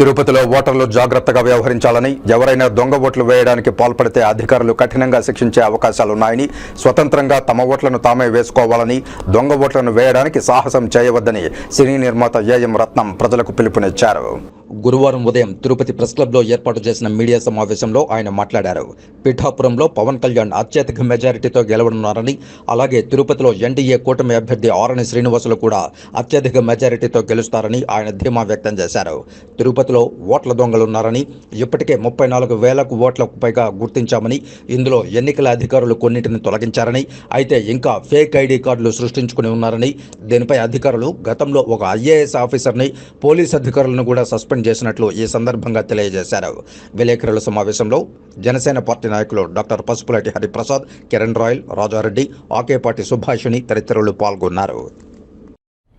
తిరుపతిలో ఓటర్లు జాగ్రత్తగా వ్యవహరించాలని ఎవరైనా దొంగ ఓట్లు వేయడానికి పాల్పడితే అధికారులు కఠినంగా శిక్షించే అవకాశాలున్నాయని స్వతంత్రంగా తమ ఓట్లను తామే వేసుకోవాలని దొంగ ఓట్లను వేయడానికి సాహసం చేయవద్దని సినీ నిర్మాత ఏఎం రత్నం ప్రజలకు పిలుపునిచ్చారు. గురువారం ఉదయం తిరుపతి ప్రెస్ క్లబ్లో ఏర్పాటు చేసిన మీడియా సమావేశంలో ఆయన మాట్లాడారు. పిఠాపురంలో పవన్ కళ్యాణ్ అత్యధిక మెజారిటీతో గెలవనున్నారని అలాగే తిరుపతిలో ఎన్డీఏ కూటమి అభ్యర్థి ఆరణి శ్రీనివాసులు కూడా అత్యధిక మెజారిటీతో గెలుస్తారని ఆయన ధీమా వ్యక్తం చేశారు. తిరుపతిలో ఓట్ల దొంగలున్నారని ఇప్పటికే ముప్పై నాలుగు వేలకు ఓట్లకు పైగా గుర్తించామని ఇందులో ఎన్నికల అధికారులు కొన్నింటిని తొలగించారని అయితే ఇంకా ఫేక్ ఐడి కార్డులు సృష్టించుకుని ఉన్నారని దీనిపై అధికారులు గతంలో ఒక ఐఏఎస్ ఆఫీసర్ని పోలీస్ అధికారులను కూడా సస్పెండ్ చేసినట్లు ఈ సందర్భంగా తెలియజేశారు. విలేకరుల సమావేశంలో జనసేన పార్టీ నాయకులు డాక్టర్ పసుపులటి హరిప్రసాద్ కిరణ్ రాయల్ రాజారెడ్డి ఆకేపాటి సుభాషిణి తదితరులు పాల్గొన్నారు.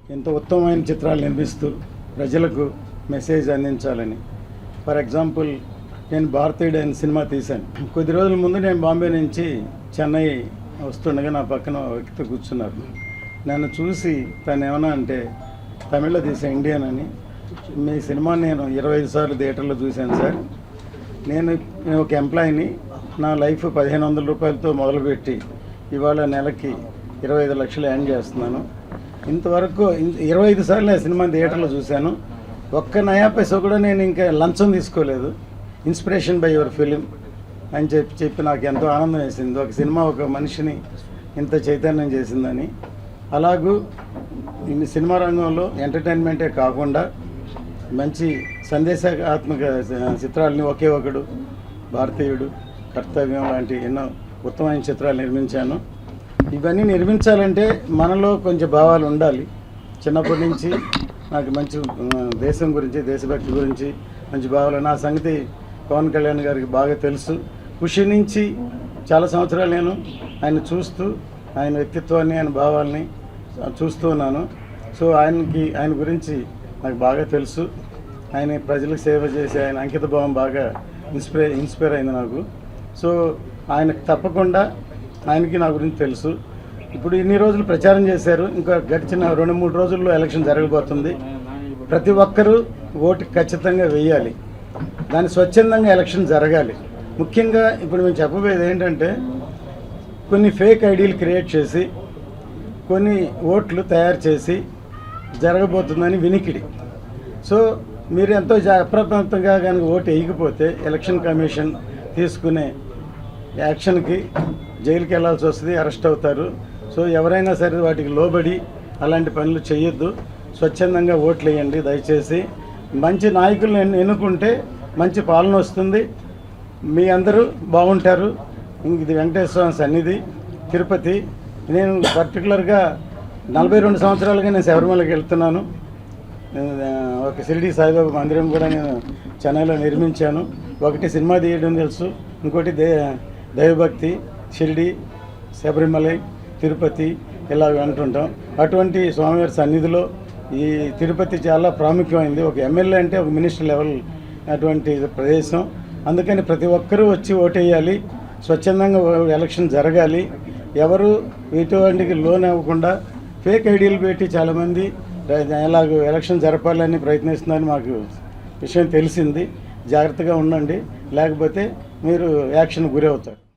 ఎంత ఉత్తమమైన చిత్రాలు నిర్మిస్తూ ప్రజలకు మెసేజ్ అందించాలని. ఫర్ ఎగ్జాంపుల్ నేను భారతీయుడు అనే సినిమా తీశాను. కొద్ది రోజుల ముందు నేను బాంబే నుంచి చెన్నై వస్తుండగా నా పక్కన వ్యక్తి కూర్చున్నారు. నన్ను చూసి తను ఏమన్నా అంటే తమిళ్ళో తీసే ఇండియన్ అని మీ సినిమా నేను ఇరవై ఐదు సార్లు థియేటర్లో చూశాను సార్. నేను ఒక ఎంప్లాయీని నా లైఫ్ పదిహేను వందల రూపాయలతో మొదలుపెట్టి ఇవాళ నెలకి ఇరవై ఐదు లక్షలు ఎర్న్ చేస్తున్నాను. ఇంతవరకు ఇరవై ఐదు సార్లు నేను సినిమా థియేటర్లో చూశాను. ఒక్క నయా పైసా కూడా నేను ఇంకా లంచం తీసుకోలేదు. ఇన్స్పిరేషన్ బై యువర్ ఫిలిం అని చెప్పి చెప్పి నాకు ఎంతో ఆనందం వేసింది. ఒక సినిమా ఒక మనిషిని ఇంత చైతన్యం చేసిందని. అలాగూ ఈ సినిమా రంగంలో ఎంటర్టైన్మెంటే కాకుండా మంచి సందేశాత్మక చిత్రాలని ఒకే ఒకడు భారతీయుడు కర్తవ్యం లాంటి ఎన్నో ఉత్తమమైన చిత్రాలు నిర్మించాను. ఇవన్నీ నిర్మించాలంటే మనలో కొంచెం భావాలు ఉండాలి. చిన్నప్పటి నుంచి నాకు మంచి దేశం గురించి దేశభక్తి గురించి మంచి భావాలు నా సంగతి పవన్ కళ్యాణ్ గారికి బాగా తెలుసు. ఖుషి నుంచి చాలా సంవత్సరాలు నేను ఆయన చూస్తూ ఆయన వ్యక్తిత్వాన్ని ఆయన భావాల్ని చూస్తూ ఉన్నాను. సో ఆయనకి ఆయన గురించి నాకు బాగా తెలుసు. ఆయన ప్రజలకు సేవ చేసి ఆయన అంకిత భావం బాగా ఇన్స్పైర్ ఇన్స్పైర్ అయింది నాకు. సో ఆయనకు తప్పకుండా ఆయనకి నా గురించి తెలుసు. ఇప్పుడు ఇన్ని రోజులు ప్రచారం చేశారు. ఇంకా గడిచిన రెండు మూడు రోజుల్లో ఎలక్షన్ జరగబోతుంది. ప్రతి ఒక్కరూ ఓటు ఖచ్చితంగా వేయాలి. దాని స్వచ్ఛందంగా ఎలక్షన్ జరగాలి. ముఖ్యంగా ఇప్పుడు మేము చెప్పబోయేది ఏంటంటే కొన్ని ఫేక్ ఐడీలు క్రియేట్ చేసి కొన్ని ఓట్లు తయారు చేసి జరగబోతుందని వినికిడి. సో మీరు ఎంతో అప్రమత్తంగా కనుక ఓటు వేయకపోతే ఎలక్షన్ కమిషన్ తీసుకునే యాక్షన్కి జైలుకి వెళ్ళాల్సి వస్తుంది అరెస్ట్ అవుతారు. సో ఎవరైనా సరే వాటికి లోబడి అలాంటి పనులు చేయొద్దు. స్వచ్ఛందంగా ఓట్లు వేయండి దయచేసి. మంచి నాయకులను ఎన్ను- ఎన్నుకుంటే మంచి పాలన వస్తుంది. మీ అందరూ బాగుంటారు. ఇది వెంకటేశ్వర స్వామి సన్నిధి తిరుపతి. నేను పర్టికులర్గా నలభై రెండు సంవత్సరాలుగా నేను శబరిమలకి వెళ్తున్నాను. నేను ఒక షిరిడి సాయిబాబా మందిరం కూడా నేను చెన్నైలో నిర్మించాను. ఒకటి సినిమా తీయడం తెలుసు. ఇంకోటి దే దైవభక్తి షిరిడి శబరిమలై తిరుపతి ఇలా అంటుంటాం. అటువంటి స్వామివారి సన్నిధిలో ఈ తిరుపతి చాలా ప్రాముఖ్యమైంది. ఒక ఎమ్మెల్యే అంటే ఒక మినిస్టర్ లెవెల్ అటువంటి ప్రదేశం. అందుకని ప్రతి ఒక్కరూ వచ్చి ఓటేయాలి. స్వచ్ఛందంగా ఎలక్షన్ జరగాలి. ఎవరు ఎటువంటికి లోన్ అవ్వకుండా ఫేక్ ఐడియాలు పెట్టి చాలామంది ఎలాగ ఎలక్షన్ జరపాలని ప్రయత్నిస్తున్నారని మాకు విషయం తెలిసింది. జాగ్రత్తగా ఉండండి. లేకపోతే మీరు యాక్షన్ గురి అవుతారు